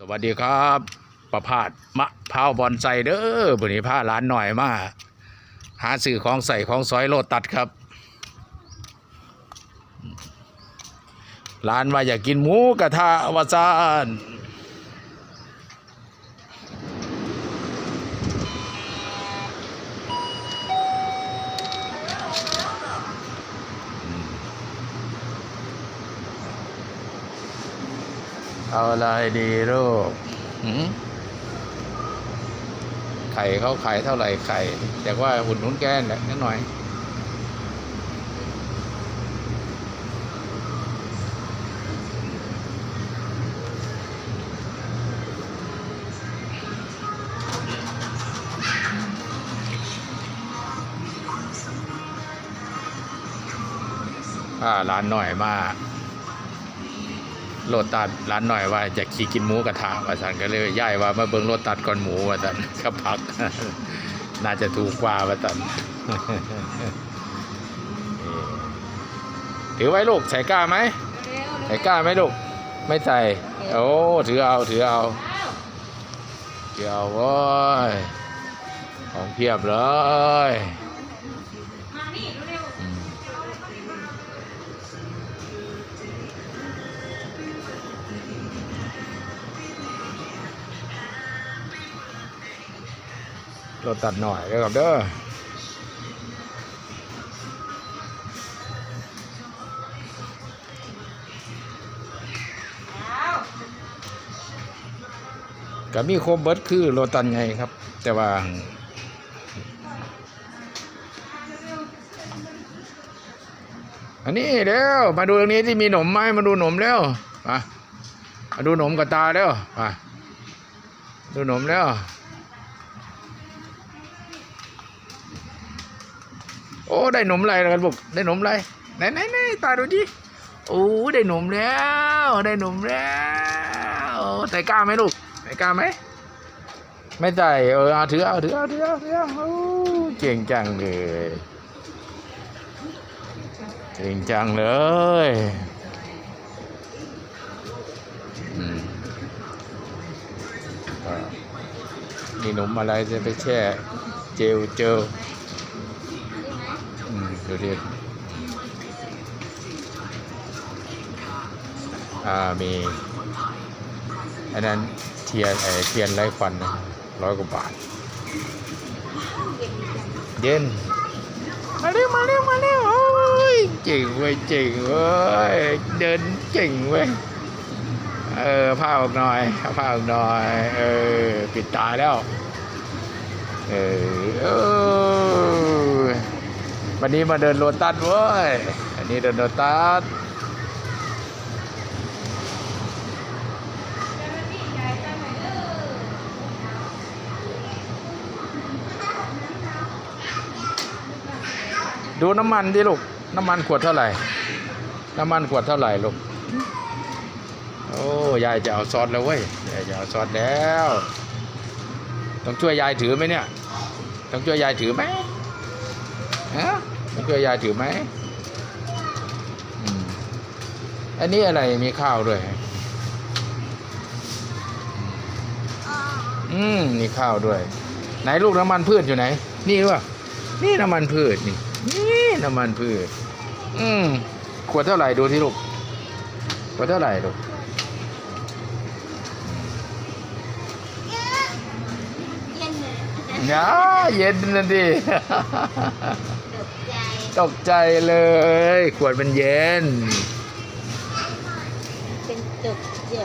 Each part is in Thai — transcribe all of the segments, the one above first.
สวัสดีครับประพาสมะพร้าวบอนไซเด้อบุนี้ผ้าร้านหน่อยมาหาสื่อของใส่ของซอยโลตัดครับ ร้านว่าอยากกินหมูกระทะวาซาน เอาอะไรดีลูกหืมไข่เขาขายเท่าไหร่ไข่แต่ว่าหุ่นนุ้นแกนแหละนิดหน่อยอ่าร้านหน่อยมาก โรตัดร้านหน่อยว่าจะขี่กินหมูกระทะว่าสันก็เลยย้ายว่ามาเบิ่งโรตัดก่อนหมูว่าสันก็พัก น่าจะถูกกว่าว่าสันถือไว้ลูกใส่กล้าไหมใส่กล้าไหมลูกไม่ใส่โอ้ถือเอาถือเอาถือเอาโว้ยของเพียบเลย ราตัดหน่อยเลยครับเด้อก็มีโคมเบิร์ดคือโรตันไงครับ แต่ว่าอันนี้เร็วมาดูตรงนี้ที่มีหนมไหมมาดูหนมแล้วมามาดูหนมกับตาแล้วมาดูหนมแล้ว โอ้ได้หนมอะไรกันบุกได้หนมอะไรไหนไหนไหนตาดูดิโอ้ได้หนมแล้ว ได้หนมแล้วใส่กล้าไหมลูกใส่กล้าไหมไม่ใส่เออเอาถือเอาถือเอาถือเอาถือเอาโอ้เก่งจังเลยเก่งจังเลยอืมอ่ามีหนมอะไรจะไปแช่ เจลเจล ดูดิอ่ามีอันนั้นเทียนไอเทียนไร้ควันนะร้อยกว่าบาท เย็น มาเร็วมาเร็วมาเร็วโอ้ยเจ๋งเว้ยเจ๋งเว้ยเดินเจ๋งเว้ยเออผ้าออกหน่อยเอาผ้าออกหน่อยเออปิดตาแล้ว เออเออ วันนี้มาเดินโลตัสเว้ย อันนี้เดินโลตัสดูน้ำมันดิลูก น้ำมันขวดเท่าไหร่ น้ำมันขวดเท่าไหร่ลูก โอ้ยายจะเอาซอสแล้วเว้ย ยายจะเอาซอสแล้ว ต้องช่วยยายถือไหมเนี่ย ต้องช่วยยายถือไหม ฮะต้องช่วยยายถือไหมอืมอันนี้อะไรมีข้าวด้วย อืมมีข้าวด้วย ไหนลูกน้ำมันพืชอยู่ไหน นี่วะนี่น้ำมันพืชนี่ นี่น้ำมันพืช อืมขวดเท่าไหร่ดูที่ลูกขวดเท่าไหร่ลูกเย็นเลยน้าเย็นนะดิ ตกใจเลย ขวดมันเย็น เป็นตกใจ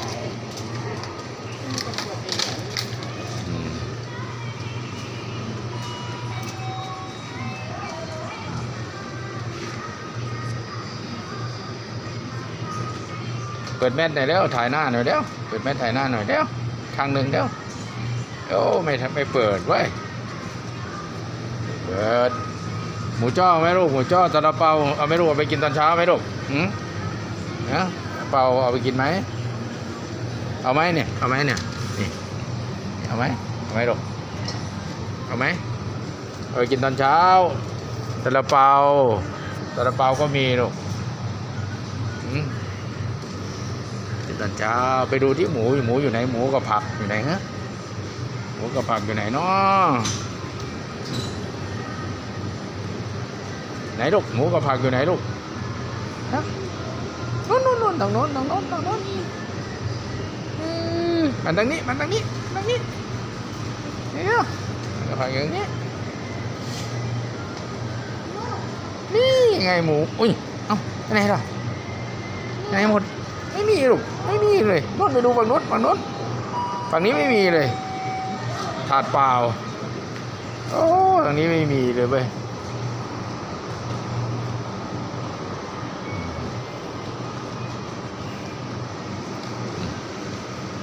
มันจะปวดใหญ่เปิดแมสหน่อยแล้วถ่ายหน้าหน่อยแล้วเปิดแมสถ่ายหน้าหน่อยแล้วครั้งหนึ่งแล้วโอ้ไม่ทำไม่เปิดไว้ยเปิด หมูจ้อไหมลูกหมูจ้อซาลาเปาเอาไหม่ลูกเอาไปกินตอนเช้าไหมลูกหืมนะเปาเอาไปกินไหมเอาไหมเนี่ยเอาไหมเนี่ยนี่เอาไหมเอาไหมลูกเอาไหมเอาไปกินตอนเช้าซาลาเปาซาลาเปาก็มีลูกหืมตอนเช้าไปดูที่หมูหมูอยู่ไหนหมูกับผักอยู่ไหนฮะหมูกับผักอยู่ไหนเนาะ ไหนลูกหมูกับผักอยู่ไหนลูกฮะนู่นนู่นนู่นตรงโน้นตรงโน้นตรงโน้นอืมมันทางนี้มันทางนี้ทางนี้เนี่ยมันกับผักอย่างนี้นี่ไงหมูอุ้ยเอ้าไปไหนล่ะไหนหมดไม่มีหรอกไม่มีเลยโน่นไปดูฝั่งโน้นฝั่งโน้นฝั่งนี้ไม่มีเลยถาดเปล่าโอ้ตรงนี้ไม่มีเลยเว้ย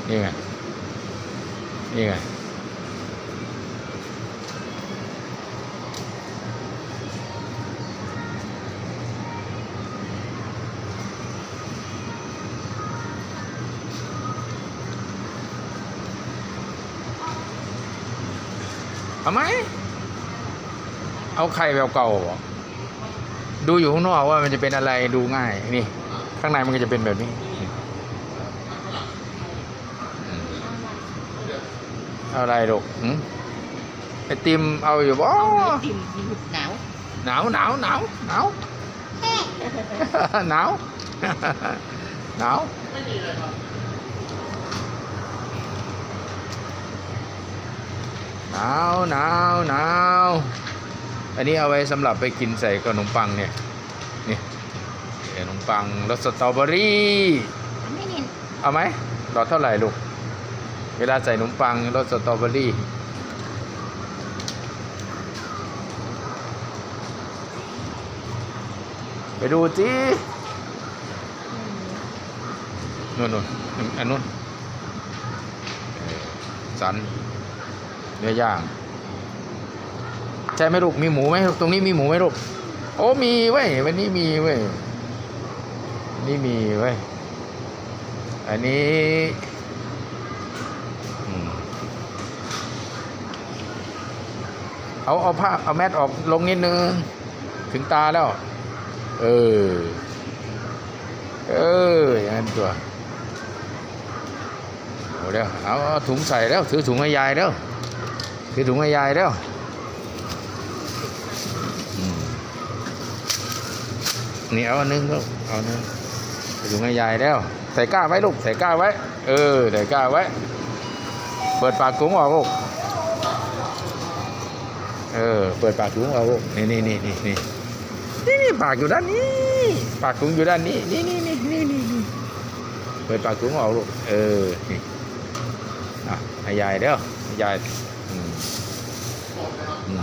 นี่ไง นี่ไงเอาไม เอาไข่แบบเก่าเหรอดูอยู่ข้างนอกว่ามันจะเป็นอะไรดูง่าย นี่ ข้างในมันก็จะเป็นแบบนี้อืม เอาอะไรลูกหืมไอติมเอาอยู่บ่เอาไอติมหนาวหนาวหนาวหนาวหนาวหนาวหนาวหนาวหนาวหนาวอันนี้เอาไว้สำหรับไปกินใส่ขนมปังเนี่ยนี่ขนมปังรสสตรอเบอรี่ไม่เห็นเอาไหมหลอดเท่าไหร่ลูก เวลาใส่ขนมปังรสสตรอเบอรี่ไปดูจีนู่นนู่นอันนู้นสันเนื้อย่าง ใช่ไหมลูก มีหมูไหมตรงนี้มีหมูไหมลูก โอ้มีเว้ยวันนี้มีเว้ยนี่มีเว้ยอันนี้อืม เอาเอาผ้าเอาแมสออกลงนิดนึง ถึงตาแล้ว เออ เอออย่างนั้นตัวโอ้เดี๋ยวเอาถุงใส่แล้วถือถุงให้ยายแล้วถือถุงให้ยายแล้วนี่เอาอันนึงลูกเอาอันนึงไปดูให้ยายแล้ว ใส่ก้าไว้ลูกใส่ก้าไว้ เออ ใส่ก้าไว้ เปิดปากถุงออกลูก เออ เปิดปากถุงออกลูกนี่นี่นี่นี่นี่นี่นี่ปากอยู่ด้านนี้ ปากถุงอยู่ด้านนี้ นี่นี่นี่นี่นี่เปิดปากถุงออกลูก เออ นี่อะให้ยายเด้อให้ยายอืมอืม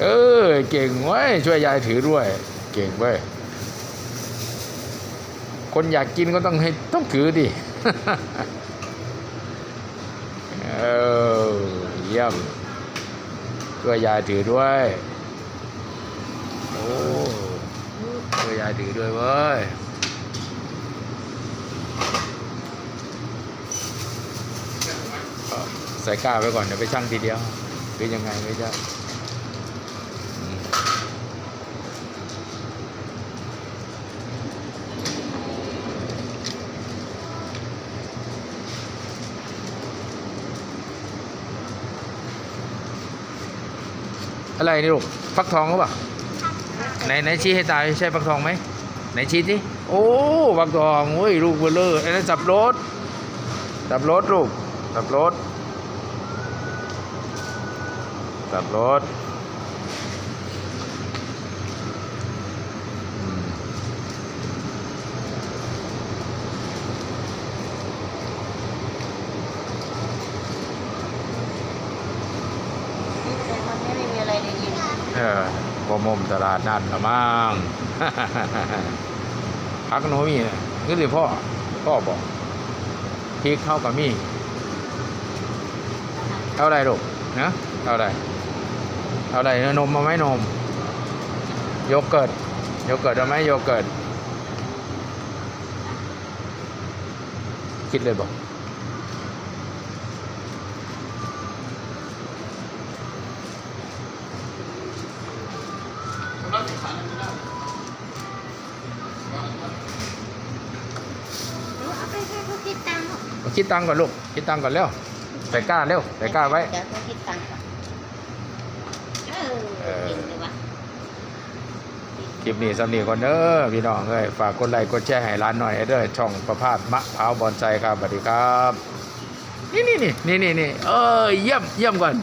เออ เก่งเว้ย ช่วยยายถือด้วย เก่งเว้ย คนอยากกินก็ต้องให้ต้องถือดิ เออ เยี่ยม ช่วยยายถือด้วย โอ้ช่วยยายถือด้วยเว้ยใส่ก้าไว้ก่อนเดี๋ยวไปชั่งทีเดียวหรือยังไงไม่ใช่ อะไรนี่ลูกฟักทองหรือเปล่าไหนไหนชี้ให้ตายใช่ฟักทองไหมไหนชี้สิโอ้ฟักทองเฮ้ยลูกเบลเลอร์ไอ้นั่นสับรถสับรถลูกสับรถสับรถอืม แต่มันไม่มีอะไรในเย็น เออบ่มมตลาดนัดละมั้งพักโนมีนะคือสิพ่อ พ่อบอกพริกเข้ากับมีเอาไรลูกนะเอาไรเอาไรนมมาไหมนม โยเกิร์ตโยเกิร์ตเอาไหมโยเกิร์ตคิดเลยบอก คิดตังค์ก่อนลูก คิดตังค์ก่อนเร็ว ใส่ก้าเร็ว ใส่ก้าไว้ เดี๋ยวต้องคิดตังค์ก่อนเออเก่งเลยวะคลิปนี้สำนีก่อนเด้อพี่น้องเอ้ยฝากกดไลค์กดแชร์ให้ร้านหน่อยเด้อช่องประพาสมะพร้าวบอนไซครับสวัสดีครับ นี่นี่นี่นี่นี่นี่เออเยี่ยมเยี่ยมก่อน